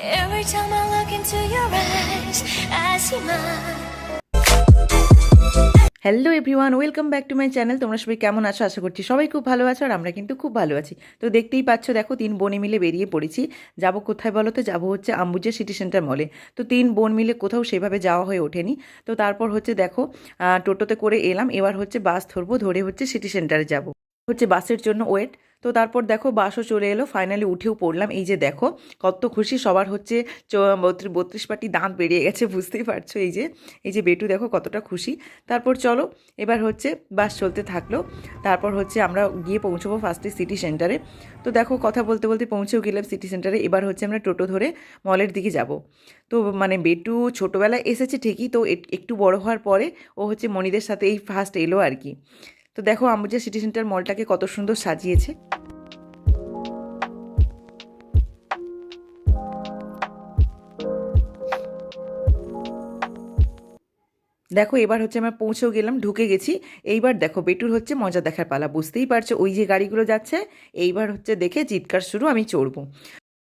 Every time I look into your eyes, I see mine. Hello everyone welcome back to my channel তোমরা সবাই কেমন আছো? আশা করছি সবাই খুব ভালো আছো আর আমরা কিন্তু খুব ভালো আছি। তো দেখতেই পাচ্ছ দেখো তিন বোনে মিলে বেরিয়ে পড়েছি। যাব কোথায় বলো তো? যাব হচ্ছে আম্বুজা সিটি সেন্টার মলে তো তিন বোন মিলে কোথাও সেভাবে যাওয়া হয়ে ওঠেনি। তো তারপর হচ্ছে দেখো টোটোতে করে এলাম। এবার হচ্ছে বাস ধরবো ধরে হচ্ছে সিটি সেন্টারে যাব। হচ্ছে বাসের জন্য ওয়েট। তো তারপর দেখো বাসও চলে এলো ফাইনালি উঠেও পড়লাম। এই যে দেখো, কত খুশি সবার হচ্ছে বত্রিশ বত্রিশ পাটি দাঁত বেরিয়ে গেছে, বুঝতেই পারছ? এই যে এই যে বেটু দেখো কতটা খুশি। তারপর চলো, এবার হচ্ছে বাস চলতে থাকল। তারপর হচ্ছে আমরা গিয়ে পৌঁছবো ফার্স্টে সিটি সেন্টারে তো দেখো কথা বলতে বলতে পৌঁছেও গেলাম সিটি সেন্টারে এবার হচ্ছে আমরা টোটো ধরে মলের দিকে যাব। তো মানে বেটু ছোটোবেলায় এসেছে ঠিকই, তো একটু বড় হওয়ার পরে ও হচ্ছে মনিদের সাথে এই ফার্স্ট এলো আর কি। তো দেখো আম্বুজা সিটি সেন্টার মলটাকে কত সুন্দর সাজিয়েছে। দেখো এবার হচ্ছে আমরা পৌঁছেও গেলাম, ঢুকে গেছি। এইবার দেখো বেটুর হচ্ছে মজা দেখার পালা, বুঝতেই পারছ, ওই যে গাড়িগুলো যাচ্ছে, এইবার হচ্ছে দেখে চিৎকার শুরু, আমি চড়বো।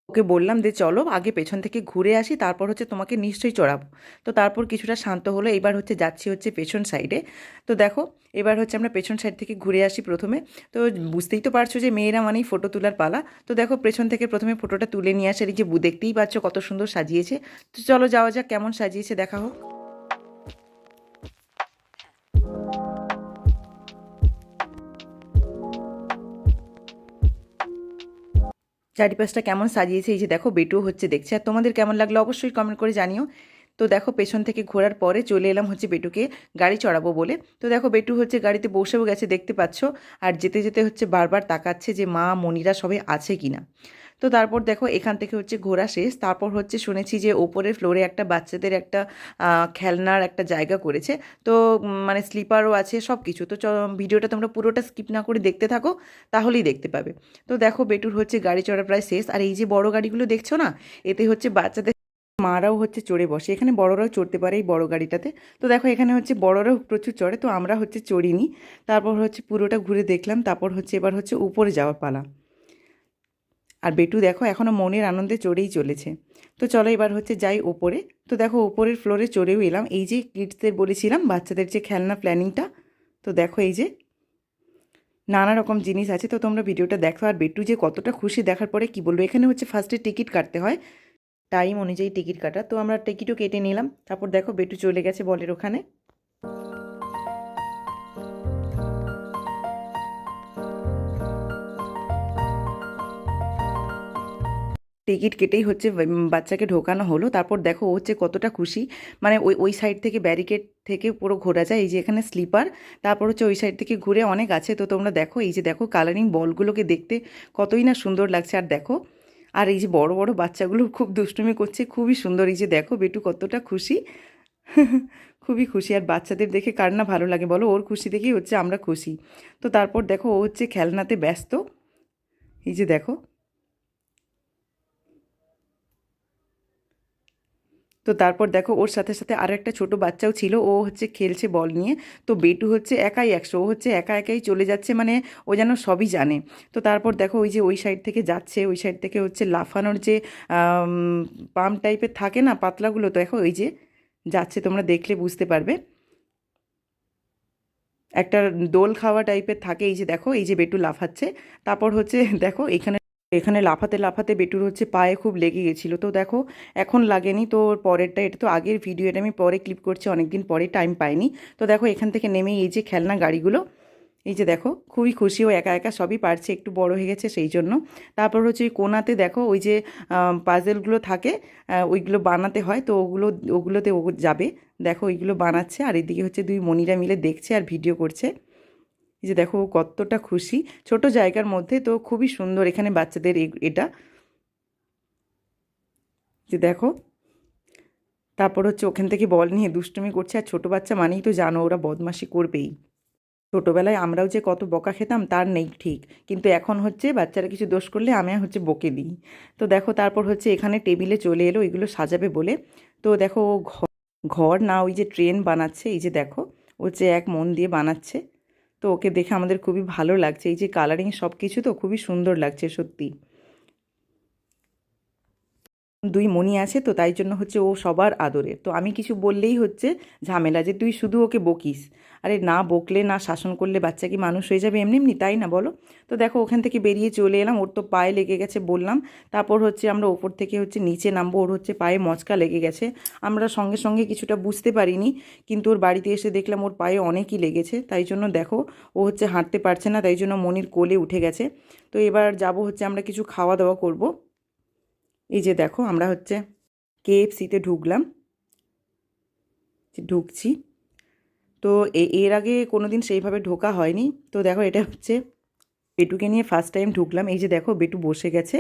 ওকে বললাম যে, চলো আগে পেছন থেকে ঘুরে আসি, তারপর হচ্ছে তোমাকে নিশ্চয়ই চড়াবো। তো তারপর কিছুটা শান্ত হলো, এবার হচ্ছে যাচ্ছি হচ্ছে পেছন সাইডে তো দেখো, এবার হচ্ছে আমরা পেছন সাইড থেকে ঘুরে আসি প্রথমে। তো বুঝতেই তো পারছ যে, মেয়েরা মানেই ফটো তোলার পালা। তো দেখো, পেছন থেকে প্রথমে ফটোটা তুলে নিয়ে আসার এই যে, দেখতেই পাচ্ছ কত সুন্দর সাজিয়েছে। তো চলো যাওয়া যাক, কেমন সাজিয়েছে, দেখা হোক। চারিপাশটা কেমন সাজিয়েছে, এই যে দেখো বেটু হচ্ছে দেখছে। আর তোমাদের কেমন লাগল অবশ্যই কমেন্ট করে জানিও। তো দেখো পেছন থেকে ঘোরার পরে চলে এলাম হচ্ছে বেটুকে গাড়ি চড়াবো বলে। তো দেখো বেটু হচ্ছে গাড়িতে বসেও গেছে, দেখতে পাচ্ছ। আর যেতে যেতে হচ্ছে বারবার তাকাচ্ছে যে মা মনিরা সবে আছে কিনা। তো তারপর দেখো এখান থেকে হচ্ছে ঘোরা শেষ। তারপর হচ্ছে শুনেছি যে ওপরের ফ্লোরে একটা বাচ্চাদের একটা খেলনার একটা জায়গা করেছে। তো মানে স্লিপারও আছে সব কিছু তো ভিডিওটা তোমরা পুরোটা স্কিপ না করে দেখতে থাকো, তাহলেই দেখতে পাবে। তো দেখো বেটুর হচ্ছে গাড়ি চড়া প্রায় শেষ। আর এই যে বড় গাড়িগুলো দেখছ না, এতে হচ্ছে বাচ্চাদের মারাও হচ্ছে চড়ে বসে। এখানে বড়রাও চড়তে পারে এই বড় গাড়িটাতে। তো দেখো এখানে হচ্ছে বড়রাও প্রচুর চড়ে, তো আমরা হচ্ছে চড়িনি। তারপর হচ্ছে পুরোটা ঘুরে দেখলাম। তারপর হচ্ছে এবার হচ্ছে উপরে যাওয়ার পালা। আর বেটু দেখো এখনও মনের আনন্দে চড়েই চলেছে। তো চলো এবার হচ্ছে যাই ওপরে। তো দেখো ওপরের ফ্লোরে চড়েও এলাম। এই যে কিডসদের বলেছিলাম, বাচ্চাদের যে খেলনা প্ল্যানিংটা, তো দেখো এই যে নানা রকম জিনিস আছে। তো তোমরা ভিডিওটা দেখো আর বেটু যে কতটা খুশি দেখার পরে কি বলব? এখানে হচ্ছে ফার্স্টে টিকিট কাটতে হয়। টাইম অনুযায়ী টিকিট কাটা। তো আমরা টিকিটও কেটে নিলাম। তারপর দেখো বেটু চলে গেছে বলের ওখানে। টিকিট কেটেই হচ্ছে বাচ্চাকে ঢোকানো হলো। তারপর দেখো ও হচ্ছে কতটা খুশি। মানে ওই ওই সাইড থেকে ব্যারিকেড থেকে পুরো ঘোরা যায়। এই যে এখানে স্লিপার তারপর হচ্ছে ওই সাইড থেকে ঘুরে অনেক আছে। তো তোমরা দেখো, এই যে দেখো কালারিং বলগুলোকে দেখতে কতই না সুন্দর লাগছে। আর দেখো, আর এই যে বড় বড় বাচ্চাগুলো খুব দুষ্টুমি করছে, খুবই সুন্দর। এই যে দেখো বেটু কতটা খুশি। খুবই খুশি। আর বাচ্চাদের দেখে কার না ভালো লাগে বলো? ওর খুশি দেখেই হচ্ছে আমরা খুশি। তো তারপর দেখো ও হচ্ছে খেলনাতে ব্যস্ত। এই যে দেখো তো তারপর দেখো ওর সাথে সাথে আর একটা ছোট বাচ্চাও ছিল, ও হচ্ছে খেলছে বল নিয়ে। তো বেটু হচ্ছে একাই একশো, ও হচ্ছে একা একাই চলে যাচ্ছে মানে ও যেন সবই জানে। তো তারপর দেখো ওই যে ওই সাইড থেকে যাচ্ছে, ওই সাইড থেকে হচ্ছে লাফানোর যে পাম্প টাইপের থাকে না পাতলাগুলো তো দেখো ওই যে যাচ্ছে, তোমরা দেখলে বুঝতে পারবে। একটা দোল খাওয়া টাইপের থাকে, এই যে দেখো, এই যে বেটু লাফাচ্ছে। তারপর হচ্ছে দেখো এখানে এখানে লাফাতে লাফাতে বেটুর হচ্ছে পায়ে খুব লেগে গেছিল। তো দেখো, এখন লাগেনি। তো পরেরটা, এটা তো আগের ভিডিও এটা আমি পরে ক্লিপ করছি, অনেকদিন পরে টাইম পাইনি। তো দেখো, এখান থেকে নেমে এই যে খেলনা গাড়িগুলো, এই যে দেখো, খুবই খুশি, ও একা একা সবই পারছে, একটু বড় হয়ে গেছে সেই জন্য। তারপর হচ্ছে ওই কোনাতে দেখো, ওই যে পাজেলগুলো থাকে ওইগুলো বানাতে হয়। তো ওগুলো, ওগুলোতে ও যাবে। দেখো, ওইগুলো বানাচ্ছে, আর এদিকে হচ্ছে দুই মনিরা মিলে দেখছে আর ভিডিও করছে। এই যে দেখো, কতটা খুশি। ছোট জায়গার মধ্যে তো খুবই সুন্দর এখানে বাচ্চাদের এটা। যে দেখো, তারপর হচ্ছে ওখান থেকে বল নিয়ে দুষ্টুমি করছে। আর ছোটো বাচ্চা মানেই তো জানো, ওরা বদমাশি করবেই। ছোটোবেলায় আমরাও যে কত বকা খেতাম, তার নেই ঠিক। কিন্তু এখন হচ্ছে বাচ্চারা কিছু দোষ করলে আমি হচ্ছে বকে দিই। তো দেখো, তারপর হচ্ছে এখানে টেবিলে চলে এলো, এগুলো সাজাবে বলে। তো দেখো ও ঘর না, ওই যে ট্রেন বানাচ্ছে। এই যে দেখো, ও যে এক মন দিয়ে বানাচ্ছে। তো ওকে দেখে আমাদের খুবই ভালো লাগছে। এই যে কালারিং সব কিছু তো খুবই সুন্দর লাগছে সত্যি। দুই মনি আছে, তো তাই জন্য হচ্ছে ও সবার আদরের। তো আমি কিছু বললেই হচ্ছে ঝামেলা যে তুই শুধু ওকে বকিস। আরে না বকলে, না শাসন করলে বাচ্চা কি মানুষ হয়ে যাবে এমনি এমনি, তাই না বলো? তো দেখো ওখান থেকে বেরিয়ে চলে এলাম, ওর তো পায়ে লেগে গেছে বললাম। তারপর হচ্ছে আমরা ওপর থেকে হচ্ছে নিচে নামবো, ওর হচ্ছে পায়ে মচকা লেগে গেছে। আমরা সঙ্গে সঙ্গে কিছুটা বুঝতে পারিনি, কিন্তু ওর বাড়িতে এসে দেখলাম ওর পায়ে অনেকই লেগেছে। তাই জন্য দেখো ও হচ্ছে হাঁটতে পারছে না, তাই জন্য মনির কোলে উঠে গেছে। তো এবার যাব হচ্ছে আমরা কিছু খাওয়া দাওয়া করব। এই যে দেখো, আমরা হচ্ছে কেএফসিতে ঢুকলাম। ঢুকছি। তো এর আগে কোনো দিন সেইভাবে ঢোকা হয়নি। তো দেখো, এটা হচ্ছে বেটুকে নিয়ে ফার্স্ট টাইম ঢুকলাম। এই যে দেখো, বেটু বসে গেছে।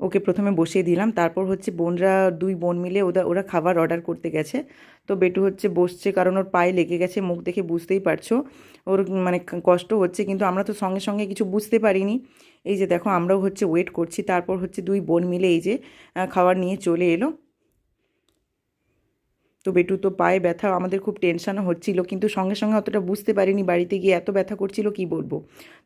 ওকে প্রথমে বসিয়ে দিলাম। তারপর হচ্ছে বোনরা দুই বোন মিলে ওরা ওরা খাবার অর্ডার করতে গেছে। তো বেটু হচ্ছে বসছে কারণ ওর পায়ে লেগে গেছে, মুখ দেখে বুঝতেই পারছ। ওর মানে কষ্ট হচ্ছে কিন্তু আমরা তো সঙ্গে সঙ্গে কিছু বুঝতে পারিনি। এই যে দেখো আমরাও হচ্ছে ওয়েট করছি। তারপর হচ্ছে দুই বোন মিলে এই যে খাবার নিয়ে চলে এলো। তো বেটু তো পায়ে ব্যথা, আমাদের খুব টেনশনও হচ্ছিল, কিন্তু সঙ্গে সঙ্গে অতটা বুঝতে পারিনি বাড়িতে গিয়ে এত ব্যথা করছিল কি বলব।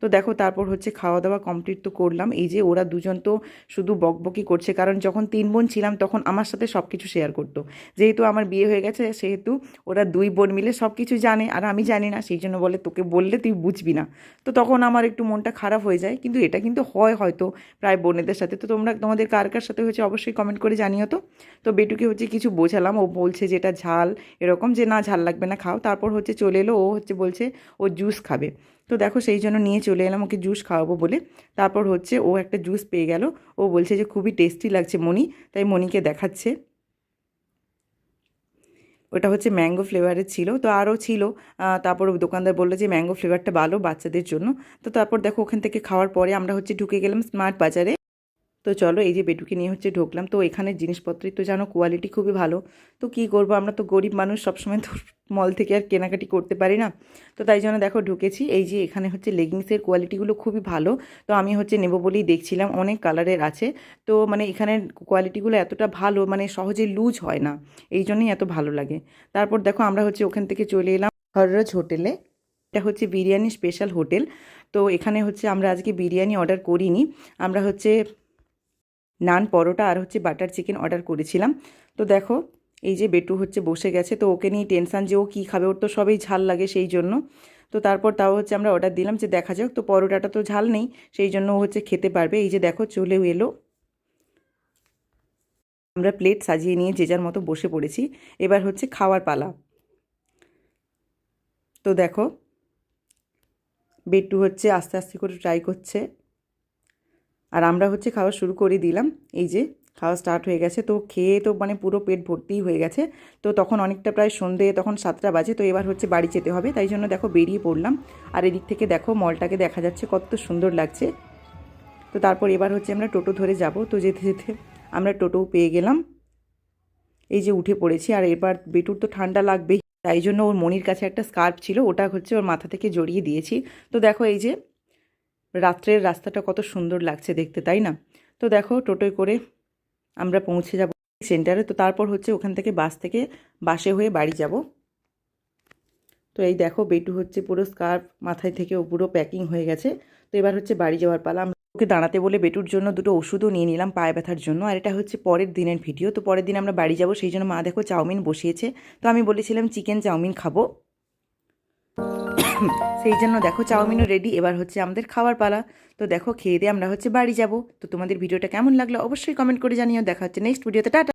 তো দেখো, তারপর হচ্ছে খাওয়া দাওয়া কমপ্লিট তো করলাম, এই যে ওরা দুজন তো শুধু বকবকি করছে, কারণ যখন তিন বোন ছিলাম তখন আমার সাথে সব কিছু শেয়ার করতো। যেহেতু আমার বিয়ে হয়ে গেছে, সেহেতু ওরা দুই বোন মিলে সব কিছু জানে, আর আমি জানি না, সেই জন্য বলে তোকে বললে তুই বুঝবি না। তো তখন আমার একটু মনটা খারাপ হয়ে যায়, কিন্তু এটা কিন্তু হয় হয়তো প্রায় বোনেদের সাথে। তো তোমরা তোমাদের কার কার সাথে হচ্ছে অবশ্যই কমেন্ট করে জানিও তো। তো বেটুকে হচ্ছে কিছু বোঝালাম, ও বলছে যে এটা ঝাল এরকম যে, না, ঝাল লাগবে না, খাও। তারপর হচ্ছে চলে এলো, ও হচ্ছে বলছে, ও জুস খাবে। তো দেখো সেই জন্য নিয়ে চলে এলাম ওকে জুস খাওয়াবো বলে। তারপর হচ্ছে ও একটা জুস পেয়ে গেল। ও বলছে যে, খুবই টেস্টি লাগছে মনি তাই মনিকে দেখাচ্ছে। ওটা হচ্ছে ম্যাঙ্গো ফ্লেভারের ছিল। তো আরও ছিল। তারপর দোকানদার বলল যে ম্যাঙ্গো ফ্লেভারটা ভালো বাচ্চাদের জন্য। তো তারপর দেখো ওখান থেকে খাওয়ার পরে আমরা হচ্ছে ঢুকে গেলাম স্মার্ট বাজারে। তো চলো এই যে বেটুকে নিয়ে হচ্ছে ঢুকলাম। তো এখানের জিনিসপত্রের তো জানো কোয়ালিটি খুবই ভালো। তো কী করব? আমরা তো গরিব মানুষ, সবসময় তো মল থেকে আর কেনাকাটি করতে পারি না। তো তাই জন্য দেখো ঢুকেছি। এই যে এখানে হচ্ছে লেগিংসের কোয়ালিটিগুলো খুবই ভালো। তো আমি হচ্ছে নেব বলেই দেখছিলাম, অনেক কালারের আছে। তো মানে এখানের কোয়ালিটিগুলো এতটা ভালো মানে সহজে লুজ হয় না। এই জন্যই এত ভালো লাগে। তারপর দেখো আমরা হচ্ছে ওখান থেকে চলে এলাম হররজ হোটেলে। এটা হচ্ছে বিরিয়ানি স্পেশাল হোটেল। তো এখানে হচ্ছে আমরা আজকে বিরিয়ানি অর্ডার করিনি। আমরা হচ্ছে নান পরোটা আর হচ্ছে বাটার চিকেন অর্ডার করেছিলাম। তো দেখো, এই যে বেটু হচ্ছে বসে গেছে, তো ওকে নিয়ে টেনশান যে ও কী খাবে, ওর তো সবই ঝাল লাগে সেই জন্য। তো তারপর তাও হচ্ছে আমরা অর্ডার দিলাম যে দেখা যাক, তো পরোটাটা তো ঝাল নেই, সেই জন্য ও হচ্ছে খেতে পারবে। এই যে দেখো, চলেও এলো। আমরা প্লেট সাজিয়ে নিয়ে যে যার মতো বসে পড়েছি। এবার হচ্ছে খাওয়ার পালা। তো দেখো, বেটু হচ্ছে আস্তে আস্তে করে ট্রাই করছে। আর আমরা হচ্ছে খাওয়া শুরু করে দিলাম। এই যে খাওয়া স্টার্ট হয়ে গেছে। তো খেয়ে তো মানে পুরো পেট ভর্তিই হয়ে গেছে। তো তখন অনেকটা প্রায় সন্ধে, তখন সাতটা বাজে। তো এবার হচ্ছে বাড়ি যেতে হবে। তাই জন্য দেখো বেরিয়ে পড়লাম। আর এদিক থেকে দেখো মলটাকে দেখা যাচ্ছে কত সুন্দর লাগছে। তো তারপর এবার হচ্ছে আমরা টোটো ধরে যাব। তো যেতে যেতে আমরা টোটোও পেয়ে গেলাম। এই যে উঠে পড়েছি। আর এবার বেটুর তো ঠান্ডা লাগবেই। তাই জন্য ওর মনির কাছে একটা স্কার্ফ ছিল। ওটা হচ্ছে ওর মাথা থেকে জড়িয়ে দিয়েছি। তো দেখো এই যে রাত্রের রাস্তাটা কত সুন্দর লাগছে দেখতে, তাই না? তো দেখো, টোটোয় করে আমরা পৌঁছে যাব সেন্টারে। তো তারপর হচ্ছে ওখান থেকে বাস থেকে বাসে হয়ে বাড়ি যাব। তো এই দেখো, বেটু হচ্ছে পুরো স্কার্ফ মাথায় থেকে ও পুরো প্যাকিং হয়ে গেছে। তো এবার হচ্ছে বাড়ি যাওয়ার পালা। ওকে দাঁড়াতে বলে বেটুর জন্য দুটো ওষুধও নিয়ে নিলাম পায়ে ব্যথার জন্য। আর এটা হচ্ছে পরের দিনের ভিডিও। তো পরের দিন আমরা বাড়ি যাব। সেই জন্য মা দেখো চাউমিন বসিয়েছে। তো আমি বলেছিলাম, চিকেন চাউমিন খাব। সেই জন্য দেখো চাউমিনও রেডি এবার হচ্ছে আমাদের খাওয়ার পালা। তো দেখো খেয়ে দিয়ে আমরা হচ্ছে বাড়ি যাব। তো তোমাদের ভিডিওটা কেমন লাগল অবশ্যই কমেন্ট করে জানিও। দেখা হচ্ছে নেক্সট ভিডিওতে টাটা!